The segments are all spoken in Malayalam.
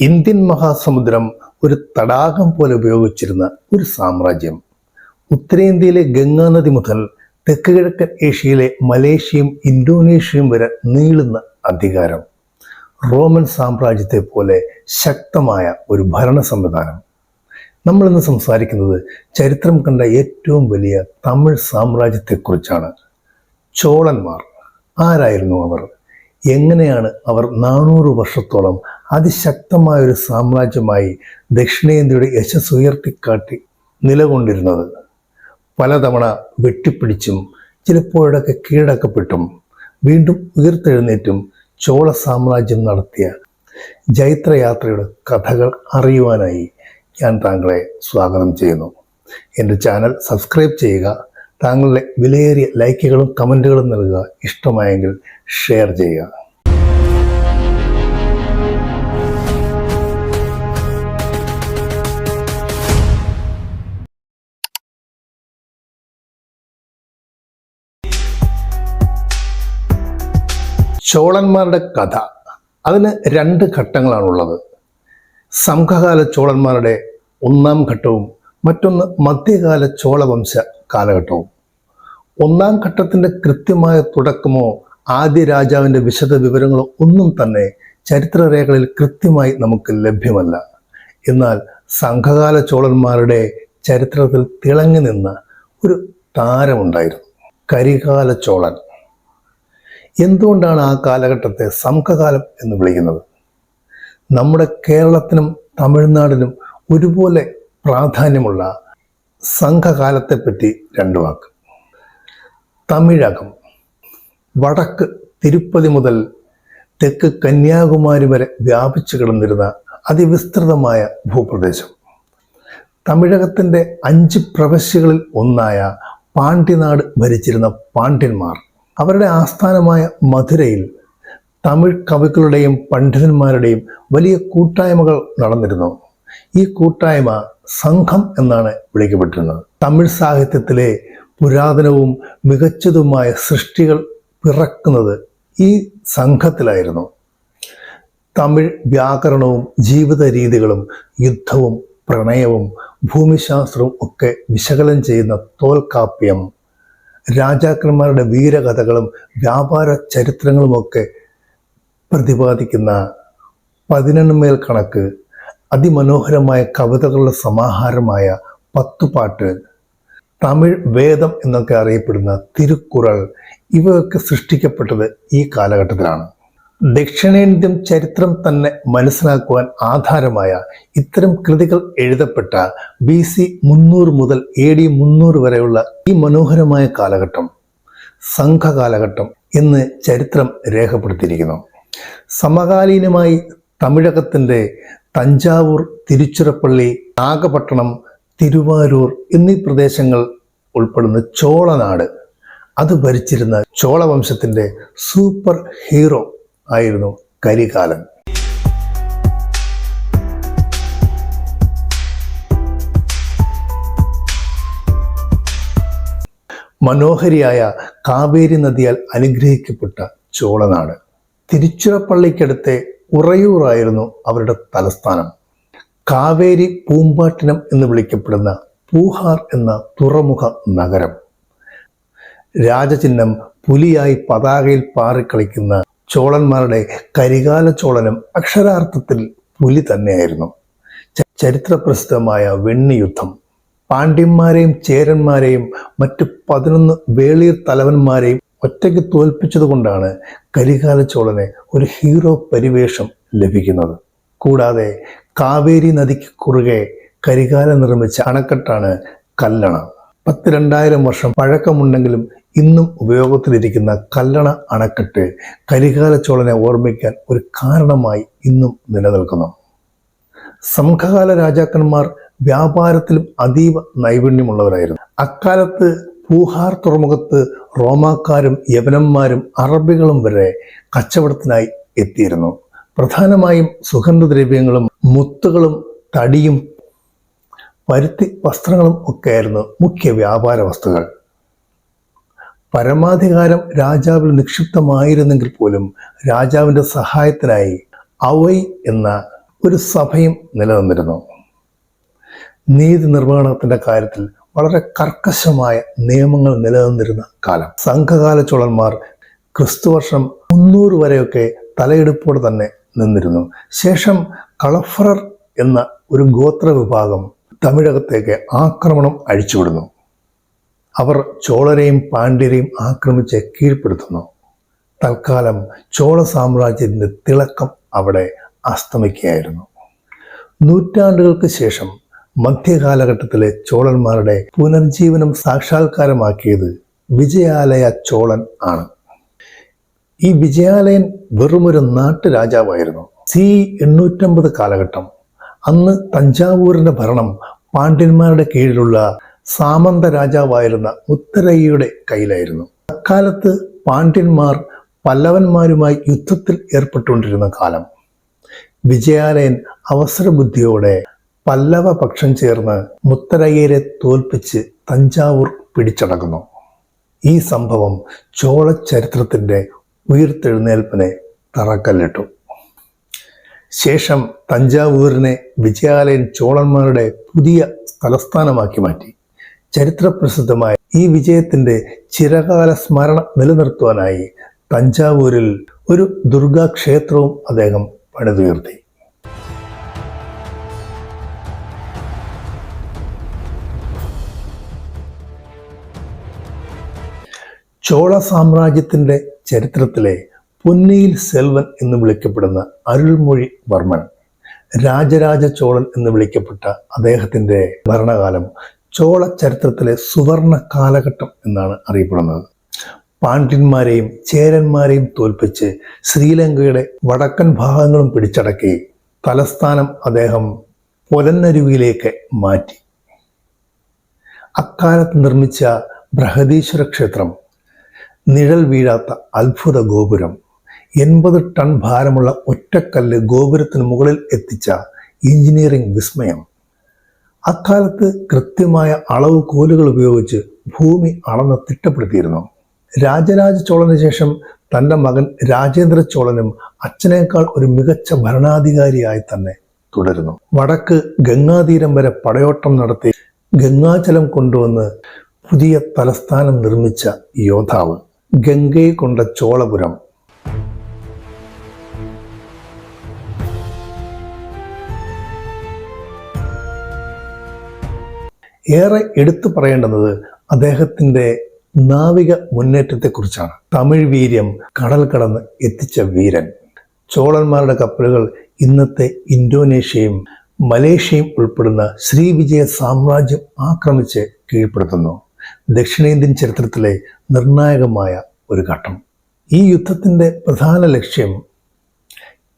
ഇന്ത്യൻ മഹാസമുദ്രം ഒരു തടാകം പോലെ ഉപയോഗിച്ചിരുന്ന ഒരു സാമ്രാജ്യം. ഉത്തരേന്ത്യയിലെ ഗംഗാനദി മുതൽ തെക്ക് കിഴക്കൻ ഏഷ്യയിലെ മലേഷ്യയും ഇന്തോനേഷ്യയും വരെ നീളുന്ന അധികാരം. റോമൻ സാമ്രാജ്യത്തെ പോലെ ശക്തമായ ഒരു ഭരണ സംവിധാനം. നമ്മളിന്ന് സംസാരിക്കുന്നത് ചരിത്രം കണ്ട ഏറ്റവും വലിയ തമിഴ് സാമ്രാജ്യത്തെക്കുറിച്ചാണ്. ചോളന്മാർ ആരായിരുന്നു അവർ? എങ്ങനെയാണ് അവർ നാനൂറ് വർഷത്തോളം അതിശക്തമായ ഒരു സാമ്രാജ്യമായി ദക്ഷിണേന്ത്യയുടെ യശസ് ഉയർത്തിക്കാട്ടി നിലകൊണ്ടിരുന്നത്. പലതവണ വെട്ടിപ്പിടിച്ചും ചിലപ്പോഴൊക്കെ കീഴടക്കപ്പെട്ടും വീണ്ടും ഉയർത്തെഴുന്നേറ്റും ചോള സാമ്രാജ്യം നടത്തിയ ജൈത്രയാത്രയുടെ കഥകൾ അറിയുവാനായി ഞാൻ താങ്കളെ സ്വാഗതം ചെയ്യുന്നു. എന്റെ ചാനൽ സബ്സ്ക്രൈബ് ചെയ്യുക താങ്കളുടെ വിലയേറിയ ലൈക്കുകളും കമന്റുകളും നൽകുക ഇഷ്ടമായെങ്കിൽ ഷെയർ ചെയ്യുക. ചോളന്മാരുടെ കഥ. അതിന് രണ്ട് ഘട്ടങ്ങളാണുള്ളത്. സംഘകാല ചോളന്മാരുടെ ഒന്നാം ഘട്ടവും മറ്റൊന്ന് മധ്യകാല ചോളവംശ കാലഘട്ടവും. ഒന്നാം ഘട്ടത്തിന്റെ കൃത്യമായ തുടക്കമോ ആദ്യ രാജാവിന്റെ വിശദ വിവരങ്ങളോ ഒന്നും തന്നെ ചരിത്രരേഖകളിൽ കൃത്യമായി നമുക്ക് ലഭ്യമല്ല. എന്നാൽ സംഘകാല ചോളന്മാരുടെ ചരിത്രത്തിൽ തിളങ്ങി നിന്ന ഒരു താരമുണ്ടായിരുന്നു. കരികാല ചോളൻ. എന്തുകൊണ്ടാണ് ആ കാലഘട്ടത്തെ സംഘകാലം എന്ന് വിളിക്കുന്നത്? നമ്മുടെ കേരളത്തിനും തമിഴ്നാടിനും ഒരുപോലെ പ്രാധാന്യമുള്ള സംഘകാലത്തെപ്പറ്റി രണ്ടു വാക്ക്. തമിഴകം വടക്ക് തിരുപ്പതി മുതൽ തെക്ക് കന്യാകുമാരി വരെ വ്യാപിച്ചു കിടന്നിരുന്ന അതിവിസ്തൃതമായ ഭൂപ്രദേശം. തമിഴകത്തിന്റെ അഞ്ച് പ്രവശ്യകളിൽ ഒന്നായ പാണ്ഡ്യനാട് ഭരിച്ചിരുന്ന പാണ്ഡ്യന്മാർ അവരുടെ ആസ്ഥാനമായ മധുരയിൽ തമിഴ് കവികളുടെയും പണ്ഡിതന്മാരുടെയും വലിയ കൂട്ടായ്മകൾ നടന്നിരുന്നു. ഈ കൂട്ടായ്മ സംഘം എന്നാണ് വിളിക്കപ്പെട്ടിരുന്നത്. തമിഴ് സാഹിത്യത്തിലെ പുരാതനവും മികച്ചതുമായ സൃഷ്ടികൾ പിറക്കുന്നത് ഈ സംഘത്തിലായിരുന്നു. തമിഴ് വ്യാകരണവും ജീവിത രീതികളും യുദ്ധവും പ്രണയവും ഭൂമിശാസ്ത്രവും ഒക്കെ വിശകലനം ചെയ്യുന്ന തോൽക്കാപ്യം രാജാക്കന്മാരുടെ വീരകഥകളും വ്യാപാര ചരിത്രങ്ങളുമൊക്കെ പ്രതിപാദിക്കുന്ന പതിനെണ്ണുമേൽ കണക്ക് അതിമനോഹരമായ കവിതകളുടെ സമാഹാരമായ പത്തുപാട്ട് തമിഴ് വേദം എന്നൊക്കെ അറിയപ്പെടുന്ന തിരുക്കുറൾ ഇവയൊക്കെ സൃഷ്ടിക്കപ്പെട്ടത് ഈ കാലഘട്ടത്തിലാണ്. ദക്ഷിണേന്ത്യൻ ചരിത്രം തന്നെ മനസ്സിലാക്കുവാൻ ആധാരമായ ഇത്തരം കൃതികൾ എഴുതപ്പെട്ട ബി സി മുന്നൂറ് മുതൽ എ ഡി മുന്നൂറ് വരെയുള്ള ഈ മനോഹരമായ കാലഘട്ടം സംഘകാലഘട്ടം എന്ന് ചരിത്രം രേഖപ്പെടുത്തിയിരിക്കുന്നു. സമകാലീനമായി തമിഴകത്തിന്റെ തഞ്ചാവൂർ തിരുച്ചിറപ്പള്ളി നാഗപട്ടണം തിരുവാരൂർ എന്നീ പ്രദേശങ്ങൾ ഉൾപ്പെടുന്ന ചോളനാട് അത് ഭരിച്ചിരുന്ന ചോളവംശത്തിന്റെ സൂപ്പർ ഹീറോ ആയിരുന്നു കരികാലൻ. മനോഹരിയായ കാവേരി നദിയാൽ അനുഗ്രഹിക്കപ്പെട്ട ചോളനാട് തിരുച്ചിറപ്പള്ളിക്കടുത്തെ ഉറയൂറായിരുന്നു അവരുടെ തലസ്ഥാനം. കാവേരി പൂമ്പാട്ടിനം എന്ന് വിളിക്കപ്പെടുന്ന പൂഹാർ എന്ന തുറമുഖ നഗരം. രാജചിഹ്നം പുലിയായി പതാകയിൽ പാറിക്കളിക്കുന്ന ചോളന്മാരുടെ കരികാല ചോളനം അക്ഷരാർത്ഥത്തിൽ പുലി തന്നെയായിരുന്നു. ചരിത്രപ്രസിദ്ധമായ ചരിത്രപ്രസിദ്ധമായ വെണ്ണിയുദ്ധം. പാണ്ഡ്യന്മാരെയും ചേരന്മാരെയും മറ്റ് പതിനൊന്ന് വേളിയർ തലവന്മാരെയും ഒറ്റയ്ക്ക് തോൽപ്പിച്ചതുകൊണ്ടാണ് കരികാല ചോളന് ഒരു ഹീറോ പരിവേഷം ലഭിക്കുന്നത്. കൂടാതെ കാവേരി നദിക്ക് കുറുകെ കരികാലം നിർമ്മിച്ച അണക്കെട്ടാണ് കല്ലണ. പത്ത് രണ്ടായിരം വർഷം പഴക്കമുണ്ടെങ്കിലും ഇന്നും ഉപയോഗത്തിലിരിക്കുന്ന കല്ലണ അണക്കെട്ട് കരികാലച്ചോളനെ ഓർമ്മിക്കാൻ ഒരു കാരണമായി ഇന്നും നിലനിൽക്കുന്നു. സംഘകാല രാജാക്കന്മാർ വ്യാപാരത്തിലും അതീവ നൈപുണ്യമുള്ളവരായിരുന്നു. അക്കാലത്ത് പൂഹാർ തുറമുഖത്ത് റോമാക്കാരും യവനന്മാരും അറബികളും വരെ കച്ചവടത്തിനായി എത്തിയിരുന്നു. പ്രധാനമായും സുഗന്ധദ്രവ്യങ്ങളും മുത്തുകളും തടിയും പരുത്തി വസ്ത്രങ്ങളും ഒക്കെയായിരുന്നു മുഖ്യ വ്യാപാര വസ്തുക്കൾ. പരമാധികാരം രാജാവിൽ നിക്ഷിപ്തമായിരുന്നെങ്കിൽ പോലും രാജാവിന്റെ സഹായത്തിനായി അവൈ എന്ന ഒരു സഭയും നിലനിന്നിരുന്നു. നീതി നിർവഹണത്തിന്റെ കാര്യത്തിൽ വളരെ കർക്കശമായ നിയമങ്ങൾ നിലനിന്നിരുന്ന കാലം. സംഘകാല ചോളന്മാർ ക്രിസ്തുവർഷം മുന്നൂറ് വരെയൊക്കെ തലയെടുപ്പോടെ തന്നെ നിന്നിരുന്നു. ശേഷം കളഫറർ എന്ന ഒരു ഗോത്ര വിഭാഗം തമിഴകത്തേക്ക് ആക്രമണം അഴിച്ചുവിടുന്നു. അവർ ചോളരെയും പാണ്ഡ്യരെയും ആക്രമിച്ച് കീഴ്പ്പെടുത്തുന്നു. തൽക്കാലം ചോള സാമ്രാജ്യത്തിന്റെ തിളക്കം അവിടെ അസ്തമിക്കുകയായിരുന്നു. നൂറ്റാണ്ടുകൾക്ക് ശേഷം മധ്യകാലഘട്ടത്തിലെ ചോളന്മാരുടെ പുനർജീവനം സാക്ഷാത്കാരമാക്കിയത് വിജയാലയ ചോളൻ ആണ്. ഈ വിജയാലയൻ വെറുമൊരു നാട്ടുരാജാവായിരുന്നു. സി എണ്ണൂറ്റമ്പത് കാലഘട്ടം അന്ന് തഞ്ചാവൂരിന്റെ ഭരണം പാണ്ഡ്യന്മാരുടെ കീഴിലുള്ള സാമന്ത രാജാവായിരുന്ന ഉത്തരയ്യയുടെ കയ്യിലായിരുന്നു. അക്കാലത്ത് പാണ്ഡ്യന്മാർ പല്ലവന്മാരുമായി യുദ്ധത്തിൽ ഏർപ്പെട്ടുകൊണ്ടിരുന്ന കാലം. വിജയാലയൻ അവസരബുദ്ധിയോടെ പല്ലവ പക്ഷം ചേർന്ന് മുത്തരയ്യരെ തോൽപ്പിച്ച് തഞ്ചാവൂർ പിടിച്ചടക്കുന്നു. ഈ സംഭവം ചോള ചരിത്രത്തിന്റെ ഉയർത്തെഴുന്നേൽപ്പിനെ തറക്കല്ലിട്ടു. ശേഷം തഞ്ചാവൂരിനെ വിജയാലയൻ ചോളന്മാരുടെ പുതിയ തലസ്ഥാനമാക്കി മാറ്റി. ചരിത്രപ്രസിദ്ധമായ ഈ വിജയത്തിന്റെ ചിരകാല സ്മരണ നിലനിർത്തുവാനായി തഞ്ചാവൂരിൽ ഒരു ദുർഗാക്ഷേത്രവും അദ്ദേഹം പണിതുയർത്തി. ചോള സാമ്രാജ്യത്തിന്റെ ചരിത്രത്തിലെ പൊന്നിയിൽ സെൽവൻ എന്ന് വിളിക്കപ്പെടുന്ന അരുൾമൊഴി വർമ്മൻ രാജരാജ ചോളൻ എന്ന് വിളിക്കപ്പെട്ട അദ്ദേഹത്തിന്റെ ഭരണകാലം ചോള ചരിത്രത്തിലെ സുവർണ കാലഘട്ടം എന്നാണ് അറിയപ്പെടുന്നത്. പാണ്ഡ്യന്മാരെയും ചേരന്മാരെയും തോൽപ്പിച്ച് ശ്രീലങ്കയുടെ വടക്കൻ ഭാഗങ്ങളും പിടിച്ചടക്കി തലസ്ഥാനം അദ്ദേഹം പൊലന്നരുവിയിലേക്ക് മാറ്റി. അക്കാലത്ത് നിർമ്മിച്ച ബൃഹദീശ്വര ക്ഷേത്രം നിഴൽ വീഴാത്ത അത്ഭുത ഗോപുരം എൺപത് ടൺ ഭാരമുള്ള ഒറ്റക്കല്ല് ഗോപുരത്തിന് മുകളിൽ എത്തിച്ച എഞ്ചിനീയറിംഗ് വിസ്മയം അക്കാലത്ത് കൃത്യമായ അളവ് കോലുകൾ ഉപയോഗിച്ച് ഭൂമി അളന്ന് തിട്ടപ്പെടുത്തിയിരുന്നു. രാജരാജ ചോളന് ശേഷം തന്റെ മകൻ രാജേന്ദ്ര ചോളനും അച്ഛനേക്കാൾ ഒരു മികച്ച ഭരണാധികാരിയായി തന്നെ തുടരുന്നു. വടക്ക് ഗംഗാതീരം വരെ പടയോട്ടം നടത്തി ഗംഗാജലം കൊണ്ടുവന്ന് പുതിയ തലസ്ഥാനം നിർമ്മിച്ച യോദ്ധാവ് ഗംഗയെ കൊണ്ട ചോളപുരം. ഏറെ എടുത്തു പറയേണ്ടുന്നത് അദ്ദേഹത്തിന്റെ നാവിക മുന്നേറ്റത്തെക്കുറിച്ചാണ്. തമിഴ് വീര്യം കടൽ കടന്ന് എത്തിച്ച വീരൻ. ചോളന്മാരുടെ കപ്പലുകൾ ഇന്നത്തെ ഇന്തോനേഷ്യയും മലേഷ്യയും ഉൾപ്പെടുന്ന ശ്രീവിജയ സാമ്രാജ്യം ആക്രമിച്ച് കീഴ്പ്പെടുത്തുന്നു. ദക്ഷിണേന്ത്യൻ ചരിത്രത്തിലെ നിർണായകമായ ഒരു ഘട്ടം. ഈ യുദ്ധത്തിന്റെ പ്രധാന ലക്ഷ്യം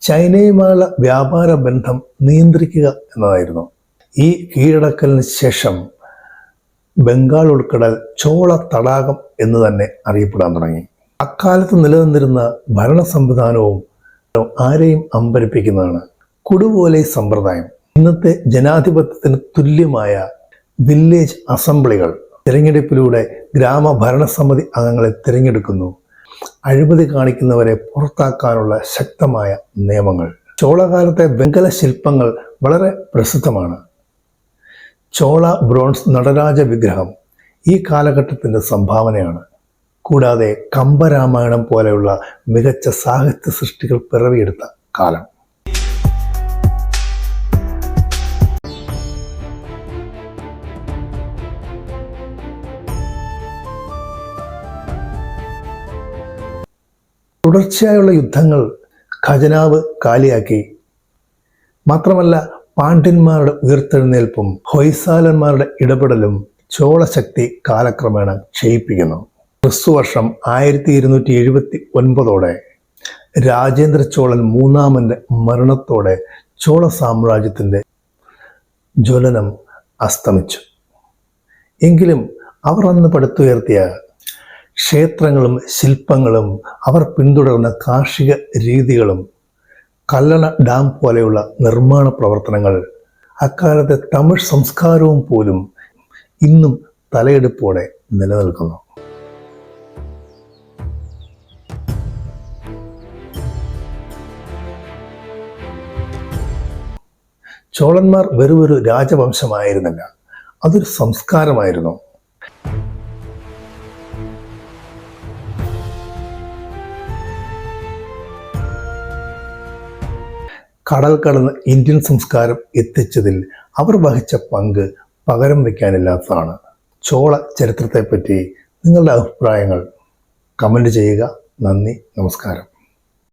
ചൈനയുമായുള്ള വ്യാപാര ബന്ധം നിയന്ത്രിക്കുക എന്നതായിരുന്നു. ഈ കീഴടക്കലിന് ശേഷം ബംഗാൾ ഉൾക്കടൽ ചോള തടാകം എന്ന് തന്നെ അറിയപ്പെടാൻ തുടങ്ങി. അക്കാലത്ത് നിലനിന്നിരുന്ന ഭരണ സംവിധാനവും ആരെയും അമ്പരിപ്പിക്കുന്നതാണ്. കുടുപോലെ സമ്പ്രദായം. ഇന്നത്തെ ജനാധിപത്യത്തിന് തുല്യമായ വില്ലേജ് അസംബ്ലികൾ തിരഞ്ഞെടുപ്പിലൂടെ ഗ്രാമഭരണസമിതി അംഗങ്ങളെ തിരഞ്ഞെടുക്കുന്നു. അഴിമതി കാണിക്കുന്നവരെ പുറത്താക്കാനുള്ള ശക്തമായ നിയമങ്ങൾ. ചോളകാലത്തെ വെങ്കല ശില്പങ്ങൾ വളരെ പ്രസിദ്ധമാണ്. ചോള ബ്രോൺസ് നടരാജ വിഗ്രഹം ഈ കാലഘട്ടത്തിന്റെ സംഭാവനയാണ്. കൂടാതെ കമ്പരാമായണം പോലെയുള്ള മികച്ച സാഹിത്യ സൃഷ്ടികൾ പിറവിയെടുത്ത കാലം. തുടർച്ചയായുള്ള യുദ്ധങ്ങൾ ഖജനാവ് കാലിയാക്കി. മാത്രമല്ല പാണ്ഡ്യന്മാരുടെ ഉയർത്തെഴുന്നേൽപ്പും ഹൊയ്സാലന്മാരുടെ ഇടപെടലും ചോളശക്തി കാലക്രമേണ ക്ഷയിപ്പിക്കുന്നു. ക്രിസ്തുവർഷം ആയിരത്തി ഇരുന്നൂറ്റി എഴുപത്തി ഒൻപതോടെ രാജേന്ദ്ര ചോളൻ മൂന്നാമന്റെ മരണത്തോടെ ചോള സാമ്രാജ്യത്തിന്റെ ജ്വലനം അസ്തമിച്ചു. എങ്കിലും അവർ അന്ന് പടുത്തുയർത്തിയ ക്ഷേത്രങ്ങളും ശില്പങ്ങളും അവർ പിന്തുടർന്ന കാർഷിക രീതികളും കല്ലണ ഡാം പോലെയുള്ള നിർമ്മാണ പ്രവർത്തനങ്ങൾ അക്കാലത്തെ തമിഴ് സംസ്കാരവും പോലും ഇന്നും തലയെടുപ്പോടെ നിലനിൽക്കുന്നു. ചോളന്മാർ വെറുമൊരു രാജവംശമായിരുന്നില്ല അതൊരു സംസ്കാരമായിരുന്നു. കടൽ കടന്ന് ഇന്ത്യൻ സംസ്കാരം എത്തിച്ചതിൽ അവർ വഹിച്ച പങ്ക് പകരം വയ്ക്കാനില്ലാത്തതാണ്. ചോള ചരിത്രത്തെപ്പറ്റി നിങ്ങളുടെ അഭിപ്രായങ്ങൾ കമന്റ് ചെയ്യുക. നന്ദി നമസ്കാരം.